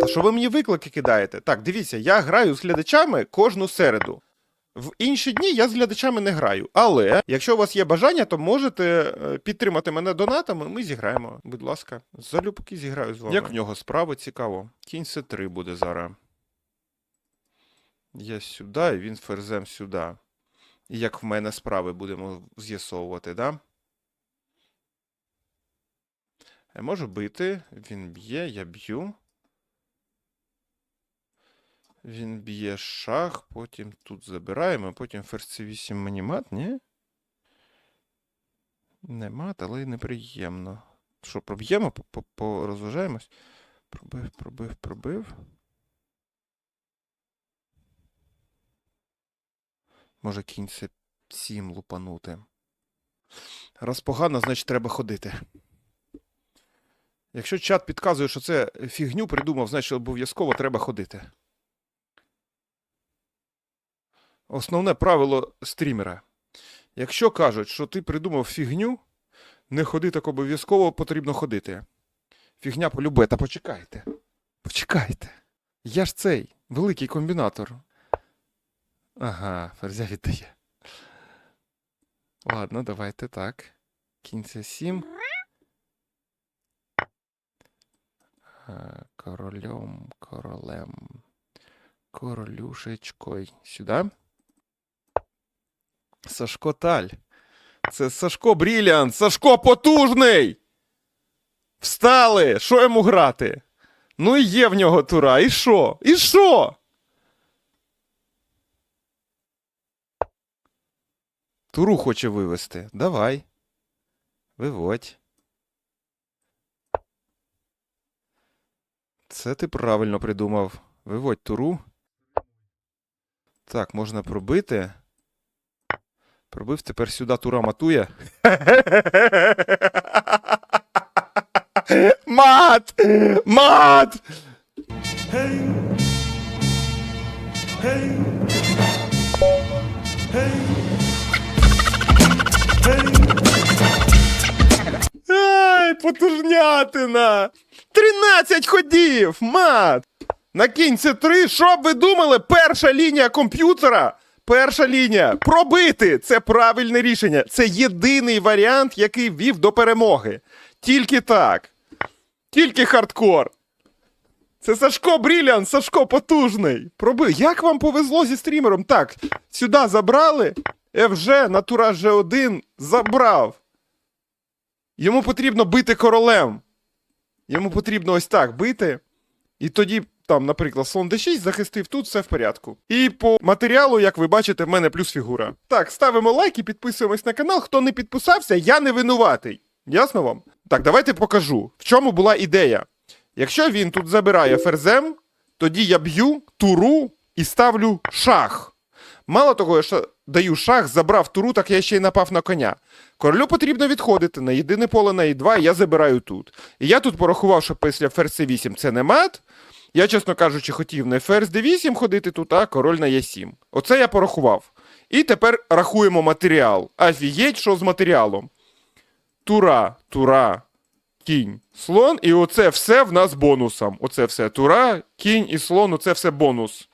Та що ви мені виклики кидаєте? Так, дивіться, я граю з глядачами кожну середу. В інші дні я з глядачами не граю. Але якщо у вас є бажання, то можете е, підтримати мене донатами. Ми зіграємо. Будь ласка, залюбки зіграю з вами. Як в нього справи цікаво. Кінь с 3 буде зараз. Я сюди, і він ферзем сюди. І як в мене справи будемо з'ясовувати, да? Я можу бити, він б'є, я б'ю. Він б'є шах, потім тут забираємо, потім ферзь c8 мені мат, ні? Не мат, але й неприємно. Що, проб'ємо, по- по- порозважаємось? Пробив, пробив, пробив. Може кінь c7 лупанути. Раз погано, значить треба ходити. Якщо чат підказує, що це фігню придумав, значить обов'язково треба ходити. Основне правило стрімера. Якщо кажуть, що ти придумав фігню, не ходи так обов'язково потрібно ходити. Фігня полюбе, та почекайте. Почекайте. Я ж цей великий комбінатор. Ага, ферзя віддає. Ладно, давайте так. Кінця 7. Королем, королем. Королюшечкой. Сюди. Сашко Таль. Це Сашко Бріліант. Сашко потужний. Встали! Що йому грати? Ну і є в нього тура. І що? І що? Туру хоче вивести. Давай. Виводь. Це ти правильно придумав. Виводь туру. Так, можна пробити. Пробив, тепер сюди тура матує. Мат! Мат! Ай, потужнятина! 13 ходів! Мат! На кінці 3, що б ви думали? Перша лінія комп'ютера. Перша лінія. Пробити! Це правильне рішення. Це єдиний варіант, який вів до перемоги. Тільки так. Тільки хардкор. Це Сашко Бріліан, Сашко потужний. Проби. Як вам повезло зі стрімером? Так, сюди забрали. FG на тураж G1 забрав. Йому потрібно бити королем. Йому потрібно ось так бити. І тоді, там, наприклад, слон d6 захистив тут, все в порядку. І по матеріалу, як ви бачите, в мене плюс фігура. Так, ставимо лайк і підписуємось на канал. Хто не підписався, я не винуватий. Ясно вам? Так, давайте покажу, в чому була ідея. Якщо він тут забирає ферзем, тоді я б'ю туру і ставлю шах. Мало того, я ще даю шах, забрав туру, так я ще й напав на коня. Королю потрібно відходити на єдине поле на і2, і я забираю тут. І я тут порахував, що після ферзь c8 це не мат. Я, чесно кажучи, хотів не ферзь d8 ходити тут, а король на e7. Оце я порахував. І тепер рахуємо матеріал. Афігеть, що з матеріалом. Тура, тура, кінь, слон, і оце все в нас бонусом. Оце все тура, кінь і слон, оце все бонус.